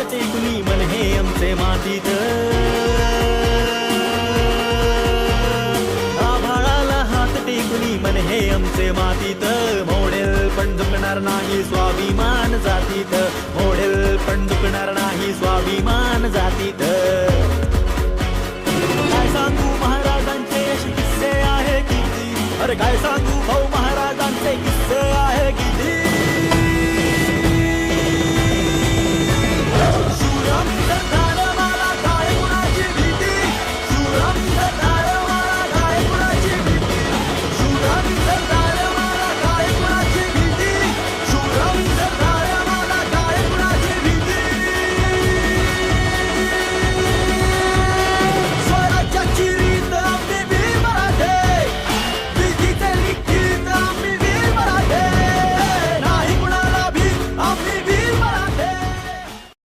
हात टेकुनी मन हे आमचे मातीत. आभाळाला हात टेकुनी मन हे आमचे मातीत. मोडेल पण झुकणार नाही स्वाभिमान जातीत. मोडेल पण झुकणार नाही स्वाभिमान जातीत. काय सांगू महाराजांचे किस्से आहे किती अरे काय सांगू भाऊ